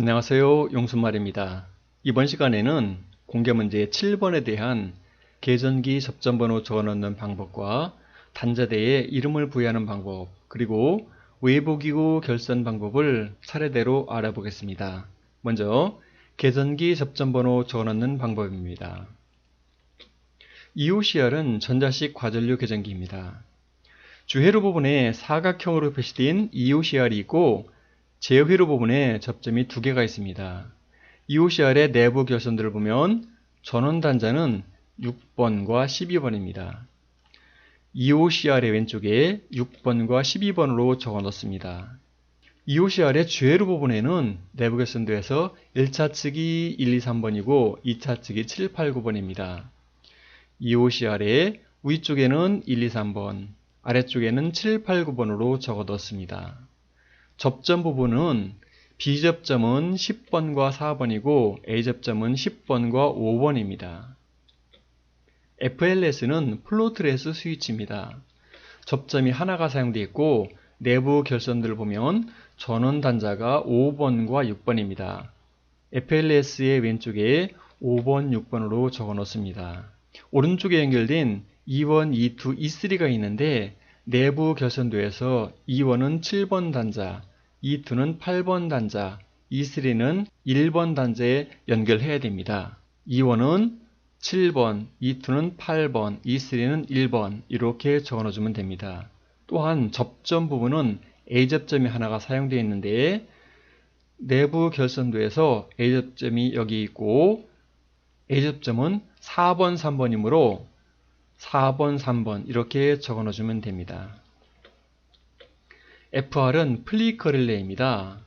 안녕하세요. 용순말입니다. 이번 시간에는 공개문제 7번에 대한 계전기 접점번호 적어넣는 방법과 단자대에 이름을 부여하는 방법 그리고 외부기구 결선 방법을 차례대로 알아보겠습니다. 먼저 계전기 접점번호 적어넣는 방법입니다. EOCR은 전자식 과전류 계전기입니다. 주회로 부분에 사각형으로 표시된 EOCR이 있고 제회로 부분에 접점이 두 개가 있습니다. EOCR의 내부 결선들을 보면 전원 단자는 6번과 12번입니다. EOCR의 왼쪽에 6번과 12번으로 적어 넣습니다. EOCR의 주회로 부분에는 내부 결선도에서 1차 측이 1, 2, 3번이고 2차 측이 7, 8, 9번입니다. EOCR의 위쪽에는 1, 2, 3번, 아래쪽에는 7, 8, 9번으로 적어 넣습니다. 접점 부분은 B접점은 10번과 4번이고 A접점은 10번과 5번입니다. FLS는 플로트레스 스위치입니다. 접점이 하나가 사용되어 있고 내부 결선들을 보면 전원 단자가 5번과 6번입니다. FLS의 왼쪽에 5번, 6번으로 적어 놓습니다. 오른쪽에 연결된 E1, E2, E3가 있는데 내부 결선도에서 E1은 7번 단자, E2는 8번 단자, E3는 1번 단자에 연결해야 됩니다. E1은 7번, E2는 8번, E3는 1번 이렇게 적어넣어주면 됩니다. 또한 접점 부분은 A접점이 하나가 사용되어 있는데 내부 결선도에서 A접점이 여기 있고 A접점은 4번, 3번이므로 4번, 3번 이렇게 적어넣어주면 됩니다. FR은 플리커 릴레이입니다.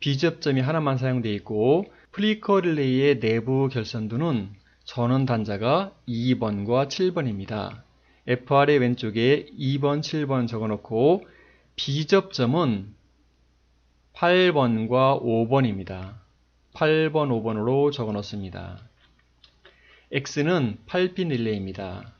B접점이 하나만 사용되어 있고 플리커 릴레이의 내부 결선도는 전원 단자가 2번과 7번입니다. FR의 왼쪽에 2번, 7번 적어놓고 B접점은 8번과 5번입니다. 8번, 5번으로 적어놓습니다. X는 8핀 릴레이입니다.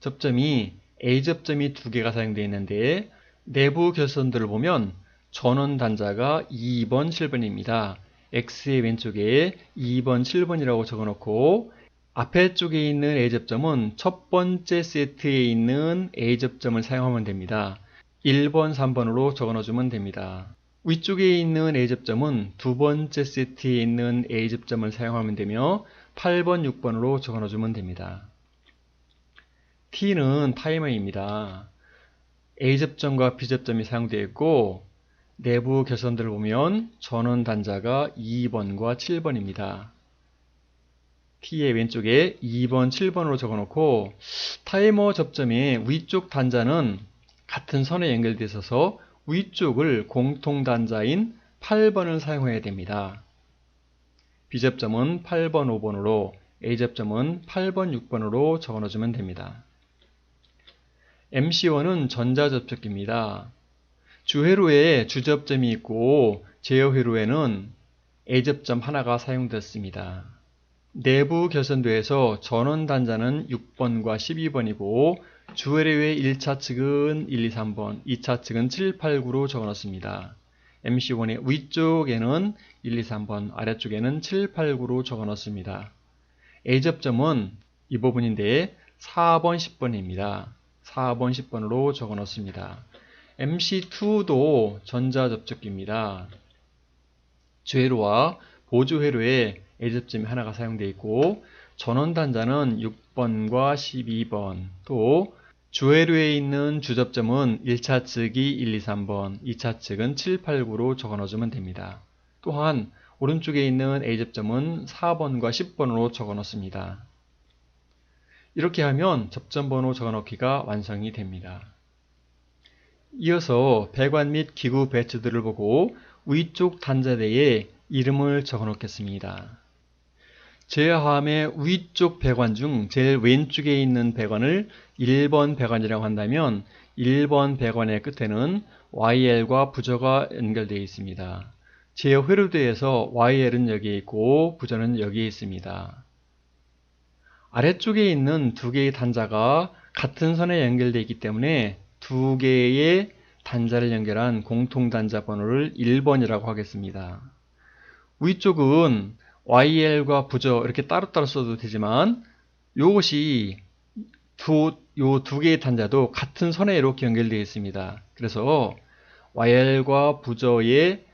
접점이 A접점이 두 개가 사용되어 있는데 내부 결선들을 보면 전원 단자가 2번, 7번입니다. X의 왼쪽에 2번, 7번이라고 적어놓고 앞에 쪽에 있는 A접점은 첫 번째 세트에 있는 A접점을 사용하면 됩니다. 1번, 3번으로 적어넣어주면 됩니다. 위쪽에 있는 A접점은 두 번째 세트에 있는 A접점을 사용하면 되며 8번, 6번으로 적어넣어주면 됩니다. T는 타이머입니다. A접점과 B접점이 사용되어 있고 내부 개선들을 보면 전원 단자가 2번과 7번입니다. T의 왼쪽에 2번, 7번으로 적어놓고 타이머 접점의 위쪽 단자는 같은 선에 연결되어 있어서 위쪽을 공통 단자인 8번을 사용해야 됩니다. B접점은 8번, 5번으로 A접점은 8번, 6번으로 적어넣어주면 됩니다. MC1은 전자접촉기입니다. 주회로에 주접점이 있고 제어회로에는 A접점 하나가 사용됐습니다. 내부 결선도에서 전원 단자는 6번과 12번이고 주회로의 1차 측은 1, 2, 3번, 2차 측은 7, 8, 9로 적어놨습니다. MC1의 위쪽에는 1, 2, 3번, 아래쪽에는 7, 8, 9로 적어놨습니다. A접점은 이 부분인데 4번, 10번입니다. 4번, 10번으로 적어 놓습니다. MC2도 전자접촉기입니다. 주회로와 보조회로에 A접점이 하나가 사용되어 있고 전원 단자는 6번과 12번 또 주회로에 있는 주접점은 1차 측이 1, 2, 3번, 2차 측은 7, 8, 9로 적어 넣어주면 됩니다. 또한 오른쪽에 있는 A접점은 4번과 10번으로 적어 놓습니다. 이렇게 하면 접점번호 적어넣기가 완성이 됩니다. 이어서 배관 및 기구 배치들을 보고 위쪽 단자대에 이름을 적어놓겠습니다. 제어함의 위쪽 배관 중 제일 왼쪽에 있는 배관을 1번 배관이라고 한다면 1번 배관의 끝에는 YL과 부저가 연결되어 있습니다. 제어 회로대에서 YL은 여기에 있고 부저는 여기에 있습니다. 아래쪽에 있는 두 개의 단자가 같은 선에 연결되어 있기 때문에 두 개의 단자를 연결한 공통 단자 번호를 1번이라고 하겠습니다. 위쪽은 YL과 부저 이렇게 따로따로 써도 되지만 이것이 두, 요 두 개의 단자도 같은 선에 이렇게 연결되어 있습니다. 그래서 YL과 부저의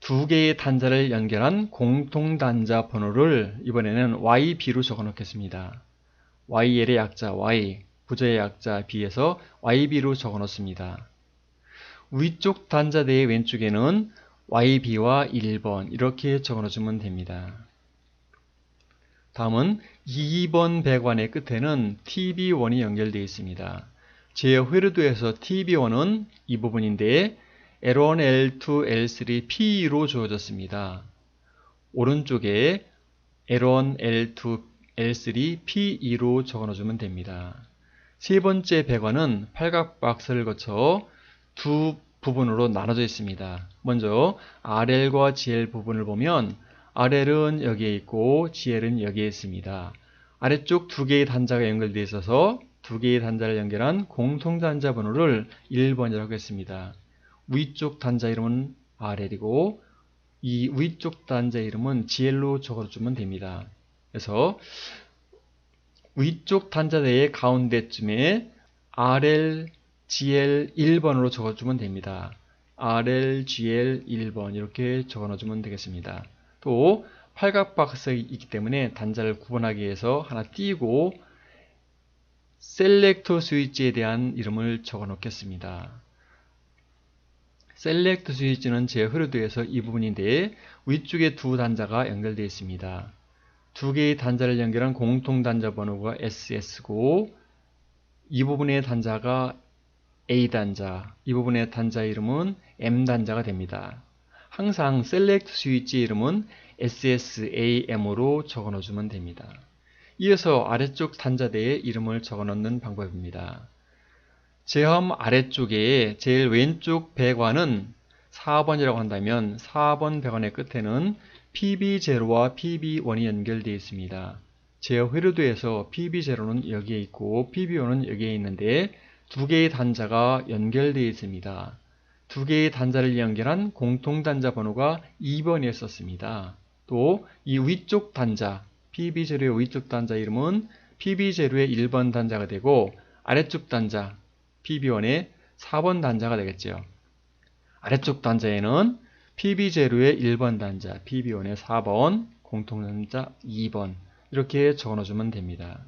두 개의 단자를 연결한 공통 단자 번호를 이번에는 YB로 적어 놓겠습니다. YL의 약자 Y, 부저의 약자 B에서 YB로 적어 놓습니다. 위쪽 단자대의 왼쪽에는 YB와 1번 이렇게 적어 놓으면 됩니다. 다음은 2번 배관의 끝에는 TB1이 연결되어 있습니다. 제 회로도에서 TB1은 이 부분인데 L1, L2, L3, P로 주어졌습니다. 오른쪽에 L1, L2, L3, P2로 적어넣어주면 됩니다. 세 번째 배관은 팔각 박스를 거쳐 두 부분으로 나눠져 있습니다. 먼저 RL과 GL 부분을 보면 RL은 여기에 있고 GL은 여기에 있습니다. 아래쪽 두 개의 단자가 연결되어 있어서 두 개의 단자를 연결한 공통 단자 번호를 1번이라고 했습니다. 위쪽 단자 이름은 RL이고 이 위쪽 단자 이름은 GL로 적어주면 됩니다. 그래서 위쪽 단자 내의 가운데쯤에 RL, GL 1번으로 적어주면 됩니다. RL, GL 1번 이렇게 적어넣어주면 되겠습니다. 또 팔각 박스가 있기 때문에 단자를 구분하기 위해서 하나 띄고 셀렉터 스위치에 대한 이름을 적어 놓겠습니다. 셀렉트 스위치는 제 흐르드에서 이 부분인데 위쪽에 두 단자가 연결되어 있습니다. 두 개의 단자를 연결한 공통 단자 번호가 SS고 이 부분의 단자가 A 단자, 이 부분의 단자 이름은 M 단자가 됩니다. 항상 셀렉트 스위치 이름은 SSAM으로 적어 넣어주면 됩니다. 이어서 아래쪽 단자대에 이름을 적어 넣는 방법입니다. 제험 아래쪽에 제일 왼쪽 배관은 4번이라고 한다면 4번 배관의 끝에는 PB0와 PB1이 연결되어 있습니다. 제어 회로도에서 PB0는 여기에 있고 PB1은 여기에 있는데 두 개의 단자가 연결되어 있습니다. 두 개의 단자를 연결한 공통 단자 번호가 2번이었었습니다. 또 이 위쪽 단자 PB0의 위쪽 단자 이름은 PB0의 1번 단자가 되고 아래쪽 단자 PB1의 4번 단자가 되겠죠. 아래쪽 단자에는 PB0의 1번 단자, PB1의 4번, 공통단자 2번 이렇게 적어놓으면 됩니다.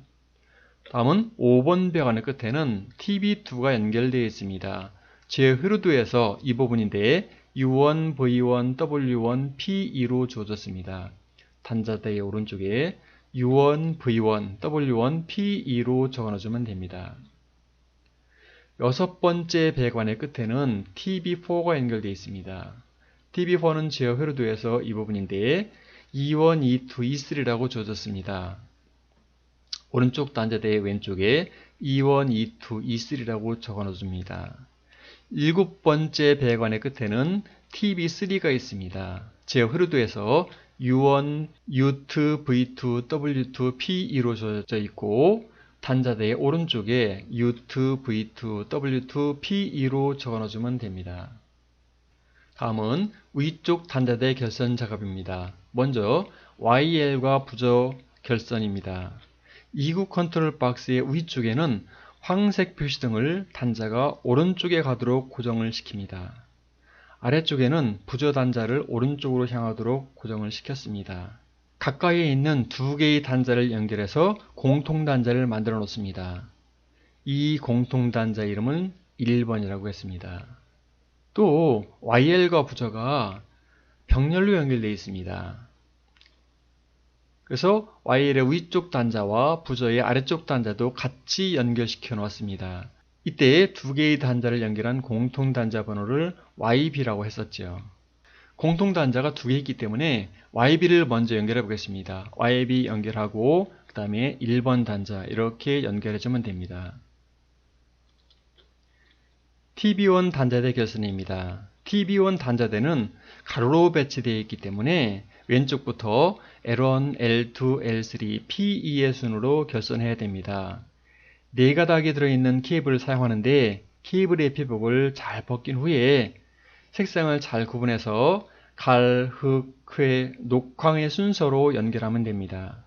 다음은 5번 배관의 끝에는 TB2가 연결되어 있습니다. 제 흐르도에서 이 부분인데 U1, V1, W1, P2로 주어졌습니다. 단자대의 오른쪽에 U1, V1, W1, P2로 적어놓으면 됩니다. 여섯 번째 배관의 끝에는 TB4가 연결되어 있습니다. TB4는 제어 회로도에서 이 부분인데 E1, E2, E3라고 주어졌습니다. 오른쪽 단자대의 왼쪽에 E1, E2, E3라고 적어놓습니다. 일곱 번째 배관의 끝에는 TB3가 있습니다. 제어 회로도에서 U1, U2, V2, W2, P2로 주어져 있고 단자대의 오른쪽에 U2, V2, W2, P2로 적어넣어주면 됩니다. 다음은 위쪽 단자대 결선 작업입니다. 먼저 YL과 부저 결선입니다. 이구 컨트롤 박스의 위쪽에는 황색 표시등을 단자가 오른쪽에 가도록 고정을 시킵니다. 아래쪽에는 부저 단자를 오른쪽으로 향하도록 고정을 시켰습니다. 가까이에 있는 두 개의 단자를 연결해서 공통 단자를 만들어 놓습니다. 이 공통 단자 이름은 1번이라고 했습니다. 또 YL과 부저가 병렬로 연결되어 있습니다. 그래서 YL의 위쪽 단자와 부저의 아래쪽 단자도 같이 연결시켜 놓았습니다. 이때 두 개의 단자를 연결한 공통 단자 번호를 YB라고 했었죠. 공통 단자가 두 개 있기 때문에 YB를 먼저 연결해 보겠습니다. YB 연결하고 그 다음에 1번 단자 이렇게 연결해 주면 됩니다. TB1 단자대 결선입니다. TB1 단자대는 가로로 배치되어 있기 때문에 왼쪽부터 L1, L2, L3, P2의 순으로 결선해야 됩니다. 네 가닥이 들어있는 케이블을 사용하는데 케이블의 피복을 잘 벗긴 후에 색상을 잘 구분해서 갈, 흙, 회, 녹황의 순서로 연결하면 됩니다.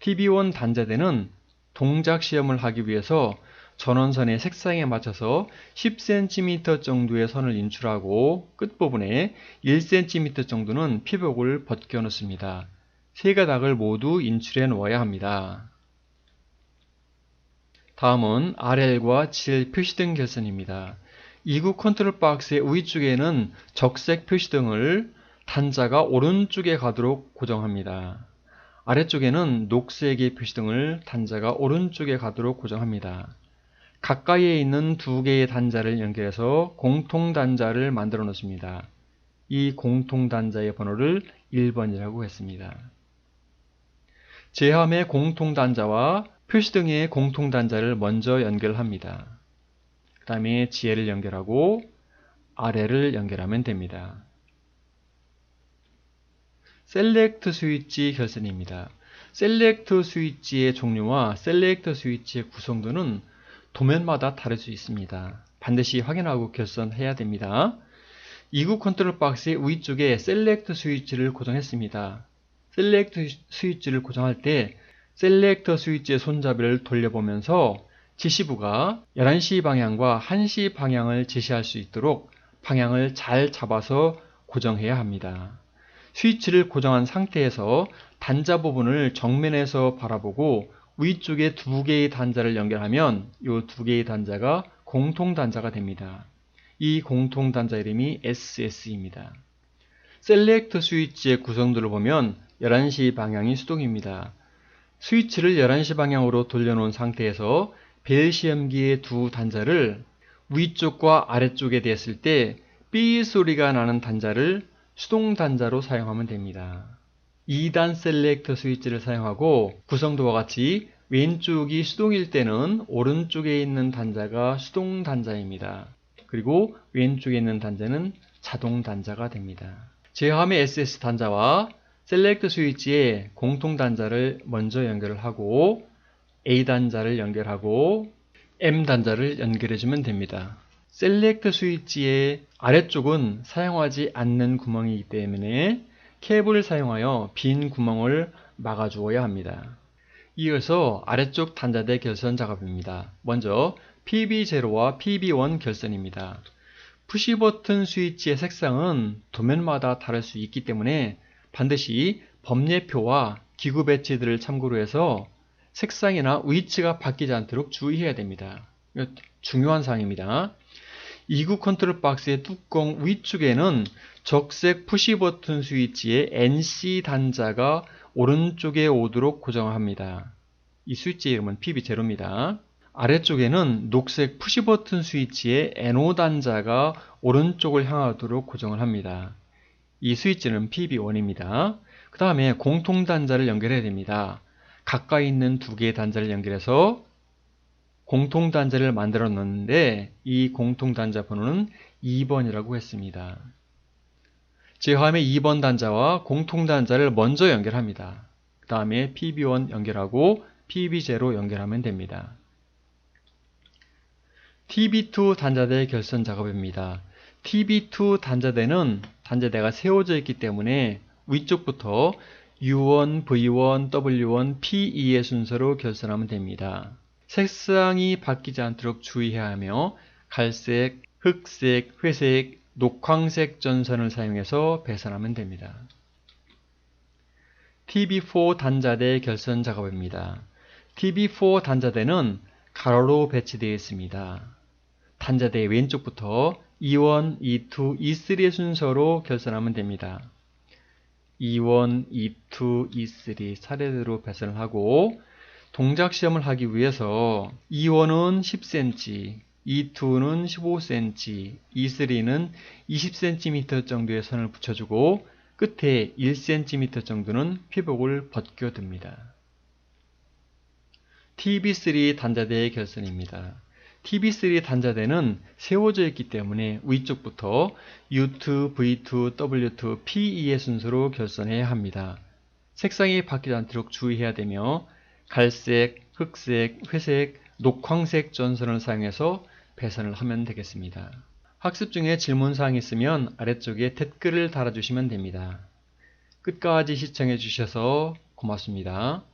TB1 단자대는 동작 시험을 하기 위해서 전원선의 색상에 맞춰서 10cm 정도의 선을 인출하고 끝부분에 1cm 정도는 피복을 벗겨 놓습니다. 세 가닥을 모두 인출해 놓아야 합니다. 다음은 RL과 GL 표시등 결선입니다. 이구 컨트롤 박스의 위쪽에는 적색 표시 등을 단자가 오른쪽에 가도록 고정합니다. 아래쪽에는 녹색의 표시 등을 단자가 오른쪽에 가도록 고정합니다. 가까이에 있는 두 개의 단자를 연결해서 공통 단자를 만들어 놓습니다. 이 공통 단자의 번호를 1번이라고 했습니다. 제함의 공통 단자와 표시 등의 공통 단자를 먼저 연결합니다. 그 다음에 지혜를 연결하고 아래를 연결하면 됩니다. 셀렉트 스위치 결선입니다. 셀렉트 스위치의 종류와 셀렉트 스위치의 구성도는 도면마다 다를 수 있습니다. 반드시 확인하고 결선해야 됩니다. 이구 컨트롤 박스의 위쪽에 셀렉트 스위치를 고정했습니다. 셀렉트 스위치를 고정할 때 셀렉터 스위치의 손잡이를 돌려보면서 지시부가 11시 방향과 1시 방향을 지시할 수 있도록 방향을 잘 잡아서 고정해야 합니다. 스위치를 고정한 상태에서 단자 부분을 정면에서 바라보고 위쪽에 두 개의 단자를 연결하면 이 두 개의 단자가 공통 단자가 됩니다. 이 공통 단자 이름이 SS입니다. 셀렉트 스위치의 구성들을 보면 11시 방향이 수동입니다. 스위치를 11시 방향으로 돌려놓은 상태에서 벨 시험기의 두 단자를 위쪽과 아래쪽에 대었을 때 삐 소리가 나는 단자를 수동 단자로 사용하면 됩니다. 2단 셀렉터 스위치를 사용하고 구성도와 같이 왼쪽이 수동일 때는 오른쪽에 있는 단자가 수동 단자입니다. 그리고 왼쪽에 있는 단자는 자동 단자가 됩니다. 제함의 SS 단자와 셀렉트 스위치에 공통 단자를 먼저 연결을 하고 A 단자를 연결하고 M 단자를 연결해 주면 됩니다. 셀렉트 스위치의 아래쪽은 사용하지 않는 구멍이기 때문에 케이블을 사용하여 빈 구멍을 막아 주어야 합니다. 이어서 아래쪽 단자대 결선 작업입니다. 먼저 PB0와 PB1 결선입니다. 푸시 버튼 스위치의 색상은 도면마다 다를 수 있기 때문에 반드시 법례표와 기구 배치들을 참고로 해서 색상이나 위치가 바뀌지 않도록 주의해야 됩니다. 중요한 사항입니다. 이구 컨트롤 박스의 뚜껑 위쪽에는 적색 푸시 버튼 스위치의 NC 단자가 오른쪽에 오도록 고정합니다. 이 스위치 이름은 PB0입니다. 아래쪽에는 녹색 푸시 버튼 스위치의 NO 단자가 오른쪽을 향하도록 고정을 합니다. 이 스위치는 PB1입니다. 그 다음에 공통 단자를 연결해야 됩니다. 가까이 있는 두 개의 단자를 연결해서 공통 단자를 만들어 놓는데 이 공통 단자 번호는 2번이라고 했습니다. 제화함의 2번 단자와 공통 단자를 먼저 연결합니다. 그 다음에 PB1 연결하고 PB0 연결하면 됩니다. TB2 단자대 결선 작업입니다. TB2 단자대는 단자대가 세워져 있기 때문에 위쪽부터 U1, V1, W1, P2의 순서로 결선하면 됩니다. 색상이 바뀌지 않도록 주의해야 하며 갈색, 흑색, 회색, 녹황색 전선을 사용해서 배선하면 됩니다. TB4 단자대 결선 작업입니다. TB4 단자대는 가로로 배치되어 있습니다. 단자대 왼쪽부터 E1, E2, E3의 순서로 결선하면 됩니다. E1, E2, E3 차례대로 배선을 하고 동작 시험을 하기 위해서 E1은 10cm, E2는 15cm, E3는 20cm 정도의 선을 붙여주고 끝에 1cm 정도는 피복을 벗겨둡니다. TB3 단자대의 결선입니다. TB3 단자대는 세워져 있기 때문에 위쪽부터 U2, V2, W2, P2의 순서로 결선해야 합니다. 색상이 바뀌지 않도록 주의해야 되며 갈색, 흑색, 회색, 녹황색 전선을 사용해서 배선을 하면 되겠습니다. 학습 중에 질문사항이 있으면 아래쪽에 댓글을 달아주시면 됩니다. 끝까지 시청해 주셔서 고맙습니다.